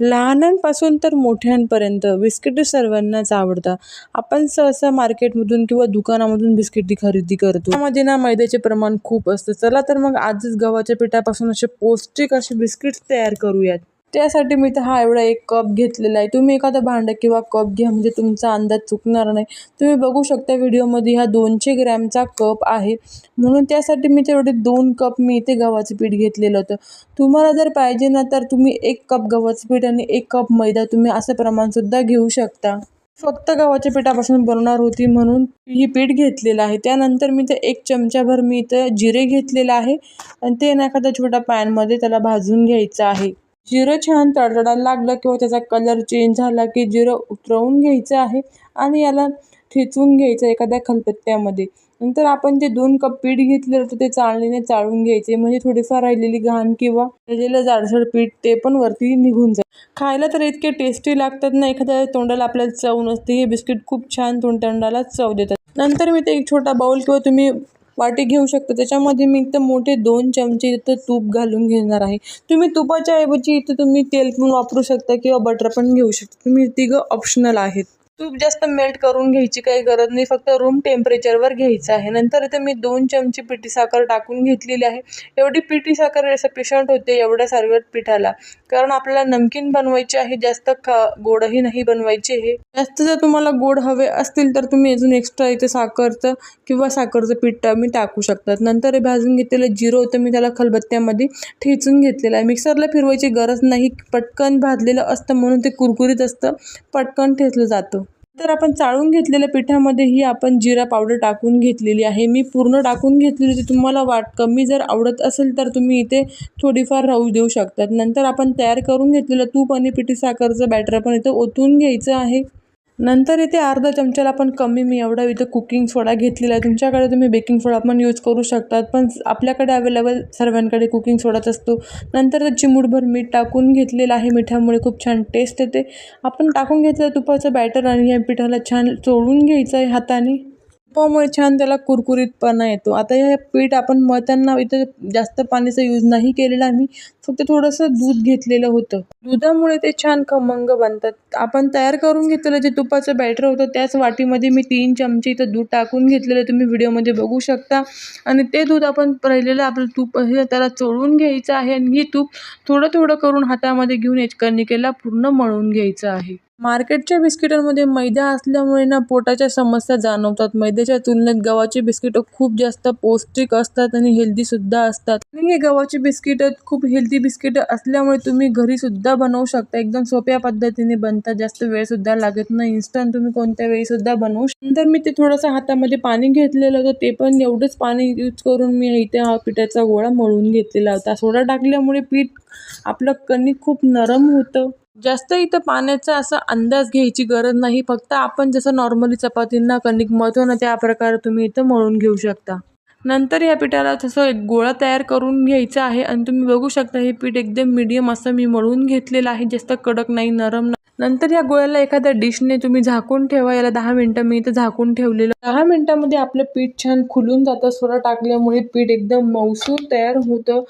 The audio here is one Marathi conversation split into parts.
लहानांपासून तर मोठ्यांपर्यंत बिस्किट सर्वांनाच आवडतात. आपण सहसा मार्केटमधून किंवा दुकानामधून बिस्किटी खरेदी करतो. त्यामध्ये ना मैद्याचे प्रमाण खूप असतं. चला तर मग आजच गव्हाच्या पिठापासून असे पौष्टिक असे बिस्किट्स तयार करूयात. त्यासाठी मी तर हा एवढा एक कप घेतलेला आहे. तुम्ही एखादं भांडं किंवा कप घ्या म्हणजे तुमचा अंदाज चुकणार नाही. तुम्ही बघू शकता व्हिडिओमध्ये हा दोनशे ग्रॅमचा कप आहे. म्हणून त्यासाठी मी तेवढे दोन कप मी इथे गव्हाचं पीठ घेतलेलं होतं. तुम्हाला जर पाहिजे ना तर तुम्ही एक कप गव्हाचं पीठ आणि एक कप मैदा तुम्ही असं प्रमाणसुद्धा घेऊ शकता. फक्त गव्हाच्या पिठापासून बनवणार होती म्हणून ही पीठ घेतलेलं आहे. त्यानंतर मी ते एक चमचाभर मी इथं जिरे घेतलेलं आहे. आणि ते ना एखाद्या छोट्या पॅनमध्ये त्याला भाजून घ्यायचं आहे. जिरं छान तडतडायला लागलं किंवा त्याचा कलर चेंज झाला की जिरं उतरवून घ्यायचं आहे आणि याला ठेचून घ्यायचं एखाद्या खलबत्त्यामध्ये. नंतर आपण जे दोन कप पीठ घेतलेलं तर ते चाळणीने चाळून घ्यायचे म्हणजे थोडीफार राहिलेली घाण किंवा राहिलेलं जाडसर पीठ ते पण वरती निघून जाईल. खायला तर इतके टेस्टी लागतात ना एखाद्या तोंडाला आपल्याला चव नसते. हे बिस्किट खूप छान तोंडतोंडाला चव देतात. नंतर मी ते एक छोटा बाऊल किंवा तुम्ही वाटी घेऊ शकता. त्याच्यामध्ये मी इथं मोठे दोन चमचे इथं तूप घालून घेणार आहे. तुम्ही तुपाच्या ऐवजी इथं तुम्ही तेल पण वापरू शकता किंवा बटर पण घेऊ शकता. तुम्ही तिघं ऑप्शनल आहेत. तूप जास्त मेल्ट करून घ्यायची काही गरज नाही. फक्त रूम टेम्परेचरवर घ्यायचं आहे. नंतर इथे मी दोन चमचे पिठी साखर टाकून घेतलेली आहे. एवढी पिठी साखर सफिशंट होते एवढ्या सर्व पिठाला. कारण आपल्याला नमकीन बनवायचे आहे जास्त ख गोडही नाही बनवायचे हे जास्त जर तुम्हाला गोड हवे असतील तर तुम्ही अजून एक्स्ट्रा इथे साखरचं किंवा साखरचं पीठ मी टाकू शकतात. नंतर हे भाजून घेतलेलं जिरं होतं मी त्याला खलबत्त्यामध्ये ठेचून घेतलेलं आहे. मिक्सरला फिरवायची गरज नाही. पटकन भाजलेलं असतं म्हणून ते कुरकुरीत असतं. पटकन ठेचलं जातं. तर आपण चाळून घेतलेल्या पिठामध्ये ही आपण जिरा पावडर टाकून घेतलेली आहे. मी पूर्ण टाकून घेतलेली होती. तुम्हाला वाट कमी जर आवडत असेल तर तुम्ही इथे थोडीफार राहू देऊ शकतात. नंतर आपण तयार करून घेतलेलं तूप आणि पिठी साखरचं बॅटर पण इथं ओतून घ्यायचं आहे. नंतर इथे अर्धा चमच्याला पण कमी मी एवढा इथे कुकिंग सोडा घेतलेला आहे. तुमच्याकडे तुम्ही बेकिंग सोडा पण यूज करू शकतात पण आपल्याकडे अवेलेबल सर्वांकडे कुकिंग सोडाच असतो. नंतर चिमूटभर मीठ टाकून घेतलेलं आहे मिठामुळे खूप छान टेस्ट येते. आपण टाकून घेतलं तुपाचं बॅटर आणि या पिठाला छान चोळून घ्यायचं आहे हाताने. तुपामुळे छान त्याला कुरकुरीतपणा येतो. आता हे पीठ आपण मळताना इथं जास्त पाण्याचा यूज नाही केलेला आम्ही फक्त थोडंसं दूध घेतलेलं होतं. दुधामुळे ते छान खमंग बनतात. आपण तयार करून घेतलेलं जे तुपाचं बॅटर होतं त्याच वाटीमध्ये मी तीन चमचे इथं दूध टाकून घेतलेलं. तुम्ही व्हिडिओमध्ये बघू शकता. आणि ते दूध आपण राहिलेलं आपलं तूप हे त्याला चोळून घ्यायचं आहे. आणि ही तूप थोडं थोडं करून हातामध्ये घेऊन कणिकेला पूर्ण मळून घ्यायचं आहे. मार्केटच्या बिस्किटांमध्ये मैदा असल्यामुळे ना पोटाच्या समस्या जाणवतात. मैद्याच्या तुलनेत गव्हाची बिस्किटं खूप जास्त पौष्टिक असतात आणि हेल्दीसुद्धा असतात. आणि हे गव्हाची बिस्किटं खूप हेल्दी बिस्किटं असल्यामुळे तुम्ही घरीसुद्धा बनवू शकता. एकदम सोप्या पद्धतीने बनतात. जास्त वेळसुद्धा लागत नाही. इन्स्टंट तुम्ही कोणत्या वेळीसुद्धा बनवू नंतर मी ते थोडंसं हातामध्ये पाणी घेतलेलं होतं. ते पण एवढंच पाणी यूज करून मी इथे हा पिठाचा गोळा मळून घेतलेला होता. सोडा टाकल्यामुळे पीठ आपलं कणिक खूप नरम होतं. जास्त इथं पाण्याचा असा अंदाज घ्यायची गरज नाही. फक्त आपण जसं नॉर्मली चपातींना कणिक मळतो ना त्या प्रकारे तुम्ही इथं मळून घेऊ शकता. नंतर या पिठाला तसं एक गोळा तयार करून घ्यायचा आहे. आणि तुम्ही बघू शकता हे पीठ एकदम मीडियम असं मी मळून घेतलेलं आहे. जास्त कडक नाही नरम नाही नंतर या गोळ्याला एखाद्या डिशने तुम्ही झाकून ठेवा याला दहा मिनटं मी इथं झाकून ठेवलेलं. दहा मिनटामध्ये आपलं पीठ छान खुलून जातं सोडा टाकल्यामुळे पीठ एकदम मौसूर तयार होतं.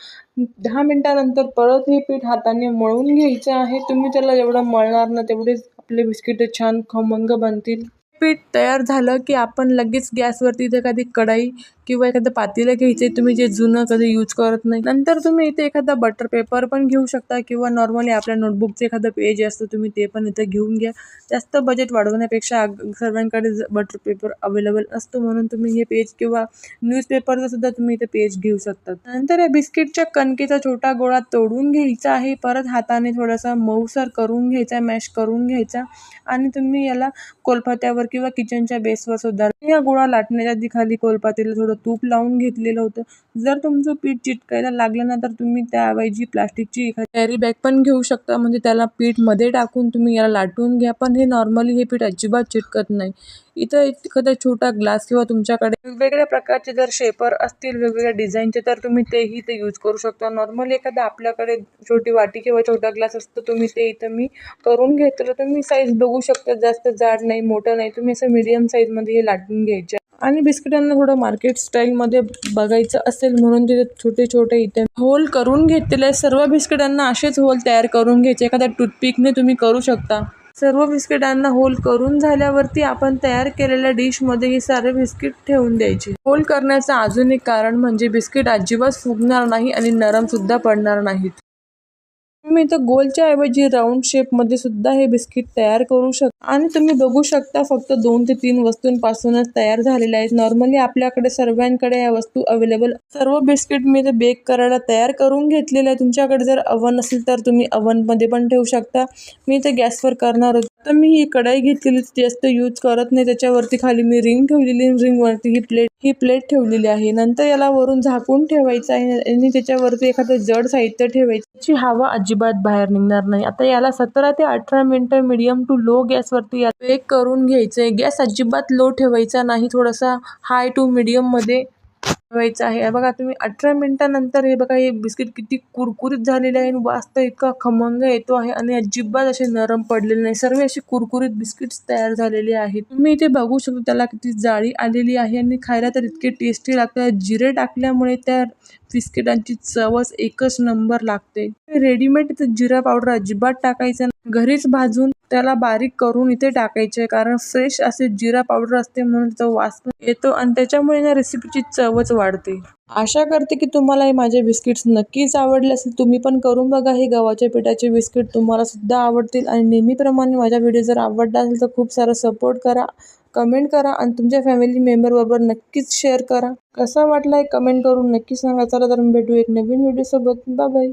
दहा मिनटानंतर परत हे पीठ हाताने मळून घ्यायचं आहे. तुम्ही त्याला जेवढं मळणार ना तेवढेच आपले बिस्किट छान खमंग बनतील. पीठ तयार झालं की आपण लगेच गॅसवरती इथे एखादी कढाई किंवा एखादं पातेलं घ्यायचे तुम्ही जे जुनं कधी यूज करत नाही नंतर तुम्ही इथे एखादा बटर पेपर पण घेऊ शकता किंवा नॉर्मली आपल्या नोटबुकचं एखादं पेज असतं तुम्ही ते पण इथं घेऊन घ्या. जास्त बजेट वाढवण्यापेक्षा सर्वांकडे बटर पेपर अवेलेबल असतो म्हणून तुम्ही हे पेज किंवा न्यूजपेपरचं सुद्धा तुम्ही इथे पेज घेऊ शकता. नंतर या बिस्किटच्या कणकेचा छोटा गोळा तोडून घ्यायचा आहे परत हाताने थोडासा मऊसर करून घ्यायचा मॅश करून घ्यायचा आणि तुम्ही याला कोलपात्यावर किंवा किचनच्या बेसवर सुद्धा या गोळा लाटण्याच्या आधी खाली कोलपातीला थोडं तूप लावून घेतलेलं होतं. जर तुमचं पीठ चिटकायला लागलं ना तर तुम्ही त्याऐवजी प्लास्टिकची एखादी कॅरी बॅग पण घेऊ शकता. म्हणजे त्याला पीठमध्ये टाकून तुम्ही याला लाटून घ्या. पण हे नॉर्मली हे पीठ अजिबात चिटकत नाही. इथं एखादा छोटा ग्लास किंवा तुमच्याकडे वेगवेगळ्या प्रकारचे जर शेपर असतील वेगवेगळ्या डिझाईनचे तर तुम्ही तेही ते यूज करू शकता. नॉर्मली एखादा आपल्याकडे छोटी वाटी किंवा छोटा ग्लास असतो तुम्ही ते इथं मी करून घेतलं. तुम्ही साईज बघू शकता. जास्त जाड नाही मोठं नाही. तुम्ही असं मीडियम साईजमध्ये हे लाटून घ्यायचे आणि बिस्किटांना थोडं मार्केट स्टाईलमध्ये बघायचं असेल म्हणून तिथे छोटे छोटे इथे होल करून घेतलेले. सर्व बिस्किटांना असेच होल तयार करून घ्यायचे. एखाद्या टूथपिकने तुम्ही करू शकता. सर्व बिस्किटांना होल करून झाल्यावरती आपण तयार केलेल्या डिशमध्ये ही सारे बिस्किट ठेवून द्यायचे. होल करण्याचं अजून एक कारण म्हणजे बिस्किट अजिबात फुगणार नाही आणि नरमसुद्धा पडणार नाहीत. तुम्ही इथं गोलच्या ऐवजी राऊंड शेपमध्ये सुद्धा हे बिस्किट तयार करू शकता आणि तुम्ही बघू शकता फक्त दोन ते तीन वस्तूंपासूनच तयार झालेले आहेत. नॉर्मली आपल्याकडे सर्वांकडे या वस्तू अवेलेबल सर्व बिस्किट मी ते बेक करायला तयार करून घेतलेले आहे तुमच्याकडे जर अवन असेल तर तुम्ही अवनमध्ये पण ठेवू शकता. मी ते गॅसवर करणार तर मी ही कढाई घेतलेली जास्त यूज करत नाही. त्याच्यावरती खाली मी रिंग ठेवलेली रिंगवरती ही प्लेट ही प्लेट ठेवलेली आहे. नंतर याला वरून झाकून ठेवायचं आहे आणि त्याच्यावरती एखादं जड साहित्य ठेवायचं. त्याची हवा अजिबात बाहेर निघणार नाही. आता याला सतरा ते अठरा मिनटं मीडियम टू लो गॅसवरती या बेक करून घ्यायचं आहे गॅस अजिबात लो ठेवायचा नाही. थोडासा हाय टू मीडियममध्ये व्हायचं आहे. बघा तुम्ही अठरा मिनिटानंतर हे बघा हे बिस्किट किती कुरकुरीत झालेले आहे आणि वास इतका खमंग येतो आहे आणि अजिबात असे नरम पडलेले नाही. सर्व असे कुरकुरीत बिस्किट्स तयार झालेले आहेत. तुम्ही इथे बघू शकता त्याला किती जाळी आलेली आहे आणि खायला तर इतके टेस्टी लागतात. जिरे टाकल्यामुळे त्या बिस्किटांची चवच एकच नंबर लागते. रेडीमेड इथे जिरा पावडर अजिबात टाकायचं घरीच भाजून त्याला बारीक करून इथे टाकायचे कारण फ्रेश असे जिरा पावडर असते म्हणून त्याचा वास पण येतो आणि त्याच्यामुळे या रेसिपीची चवच वाढते. आशा करते की तुम्हाला हे माझे बिस्किट्स नक्कीच आवडले असेल. तुम्ही पण करून बघा हे गव्हाच्या पिठाचे बिस्किट तुम्हाला सुद्धा आवडतील. आणि नेहमीप्रमाणे माझा व्हिडिओ जर आवडला असेल तर खूप सारा सपोर्ट करा कमेंट करा आणि तुमच्या फॅमिली मेंबरबरोबर नक्कीच शेअर करा. कसा वाटला आहे कमेंट करून नक्की सांगा. चला तर भेटू एक नवीन व्हिडिओसोबत बाय बाय